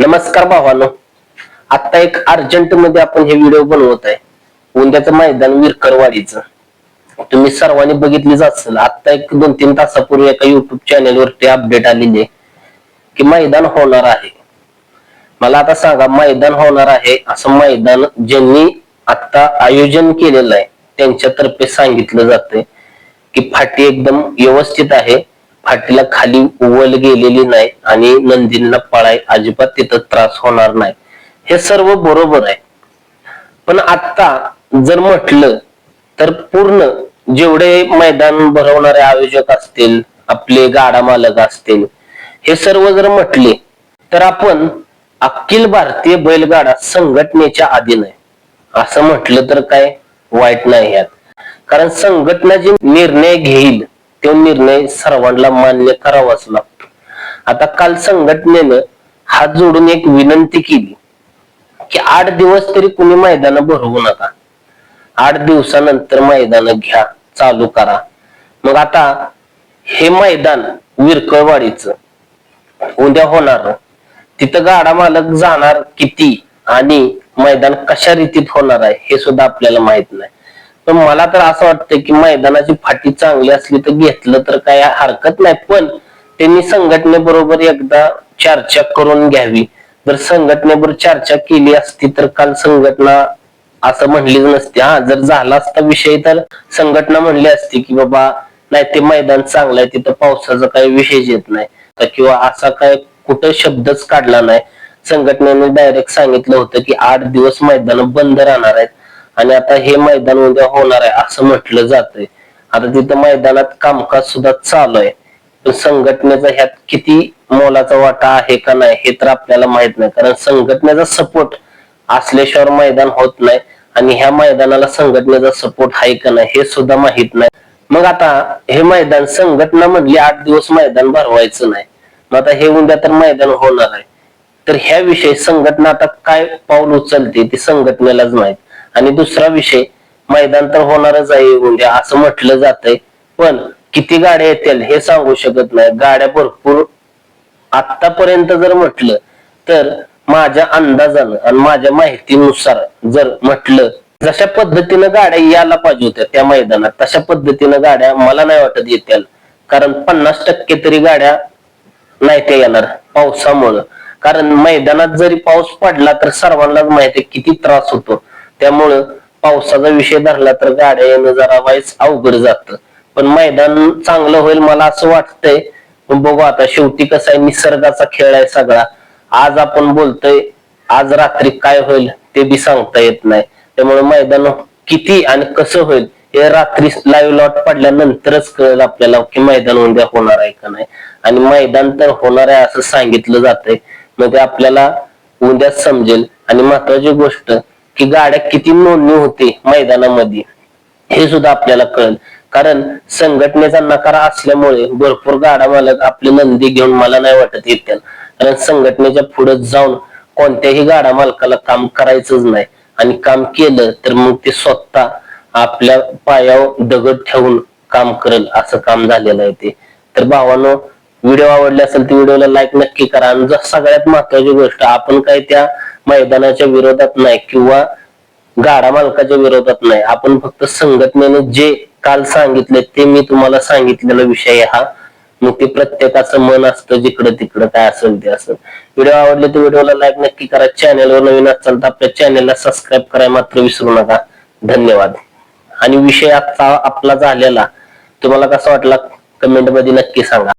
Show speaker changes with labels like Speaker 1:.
Speaker 1: नमस्कार भावानो. आता एक अर्जंटमध्ये आपण हे व्हिडिओ बनवत आहे. उद्याचं मैदान विरकरवाडीच. तुम्ही सर्वांनी बघितलीच असेल आता एक दोन तीन तासापूर्वी एका युट्यूब चॅनल वरती अपडेट आलेली आहे की मैदान होणार आहे. मला आता सांगा मैदान होणार आहे असं मैदान ज्यांनी आता आयोजन केलेलं आहे त्यांच्यातर्फे सांगितलं जातंय की फाटी एकदम व्यवस्थित आहे. फाटीला खाली उवल गेलेली नाही आणि नंदींना पळाय अजिबात तिथं त्रास होणार नाही. हे सर्व बरोबर आहे. पण आता जर म्हटलं तर पूर्ण जेवढे मैदान भरवणारे आयोजक असतील आपले गाडा मालक असतील हे सर्व जर म्हटले तर आपण अखिल भारतीय बैलगाडा संघटनेच्या अधीन आहे. असं म्हटलं तर काय वाईट नाही यात. कारण संघटना जे निर्णय घेईल तो निर्णय सर्वांना मान्य करावाच लागतो. आता काल संघटनेनं हात जोडून एक विनंती केली की आठ दिवस तरी कुणी मैदान भरवू नका. आठ दिवसानंतर मैदान घ्या चालू करा. मग आता हे मैदान विरकळवाडीचं उद्या होणार. तिथं गाडा मालक जाणार किती आणि मैदान कशा रीतीत होणार आहे हे सुद्धा आपल्याला माहीत नाही. पण मला तर असं वाटतं की मैदानाची फाटी चांगली असली तर घेतलं तर काय हरकत नाही. पण त्यांनी संघटनेबरोबर एकदा चर्चा करून घ्यावी. जर संघटनेबरोबर चर्चा केली असती तर काल संघटना असं म्हणलीच नसती. हा जर झाला असता विषय तर संघटना म्हणली असती की बाबा नाही ते मैदान चांगलं आहे तिथं पावसाचा काही विषय येत नाही. तर किंवा असा काय कुठं शब्दच काढला नाही. संघटनेने डायरेक्ट सांगितलं होतं की आठ दिवस मैदान बंद राहणार आहेत. आणि आता हे मैदान उद्या होणार आहे असं म्हटलं जातंय. आता तिथं मैदानात कामकाज सुद्धा चालू आहे. पण संघटनेचा ह्यात किती मोलाचा वाटा आहे का नाही हे तर आपल्याला माहीत नाही. कारण संघटनेचा सपोर्ट असल्याशिवाय मैदान होत नाही आणि ह्या मैदानाला संघटनेचा सपोर्ट आहे का नाही हे सुद्धा माहीत नाही. मग आता हे मैदान संघटना म्हणली आठ दिवस मैदान भरवायचं नाही. मग आता हे उद्या तर मैदान होणार आहे. तर ह्या विषयी संघटना आता काय पाऊल उचलते ते संघटनेलाच माहीत. आणि दुसरा विषय मैदान तर होणारच आहे उद्या असं म्हटलं जातंय. पण किती गाड्या येतील हे सांगू शकत नाही. गाड्या भरपूर. आतापर्यंत जर म्हटलं तर माझ्या अंदाजानं आणि माझ्या माहितीनुसार जर म्हटलं जशा पद्धतीनं गाड्या यायला पाहिजे होत्या त्या मैदानात तशा पद्धतीनं गाड्या मला नाही वाटत येतील. कारण पन्नास टक्के तरी गाड्या नाही त्या येणार पावसामुळं. कारण मैदानात जरी पाऊस पडला तर सर्वांनाच माहिती आहे किती त्रास होतो. त्यामुळं पावसाचा विषय धरला तर गाड्या येणं जरा वाईच अवघड जातं. पण मैदान चांगलं होईल मला असं वाटतंय. पण बघू आता शेवटी कसं आहे निसर्गाचा खेळ आहे सगळा. आज आपण बोलतोय आज रात्री काय होईल ते बी सांगता येत नाही. त्यामुळे मैदान किती आणि कसं होईल हे रात्री लाईव्ह लॉट पडल्यानंतरच कळेल आपल्याला की मैदान उद्या होणार आहे का नाही. आणि मैदान तर होणार आहे असं सांगितलं जातंय. मग ते आपल्याला उद्याच समजेल. आणि महत्वाची गोष्ट की गाड्या किती नोंदणी होते मैदानामध्ये हे सुद्धा आपल्याला कळेल. कारण संघटनेचा नकार असल्यामुळे भरपूर गाडा मालक आपली नंदी घेऊन मला नाही वाटत येतील. कारण संघटनेच्या पुढे जाऊन कोणत्याही गाडा मालकाला काम करायचंच नाही. आणि काम केलं तर मग ते स्वतः आपल्या पायावर दगड ठेवून काम करेल असं काम झालेलं आहे ते. तर भावानो व्हिडिओ आवडले असेल तर व्हिडिओला लाईक नक्की करा. आणि जर सगळ्यात महत्वाची गोष्ट आपण काय त्या मैदानाच्या विरोधात नाही किंवा गाडा मालकाच्या विरोधात नाही. आपण फक्त संघटनेने जे काल सांगितले ते मी तुम्हाला सांगितलेला विषय हा. मग ते प्रत्येकाचं मन असतं जिकडं तिकडं काय असेल ते असेल. व्हिडिओ आवडले तर व्हिडिओला लाईक नक्की करा. चॅनलवर नवीन असाल तर आपल्या चॅनलला सबस्क्राईब करायला मात्र विसरू नका. धन्यवाद. आणि विषय आजचा आपला झालेला. तुम्हाला कसा वाटला? कमेंटमध्ये नक्की सांगा.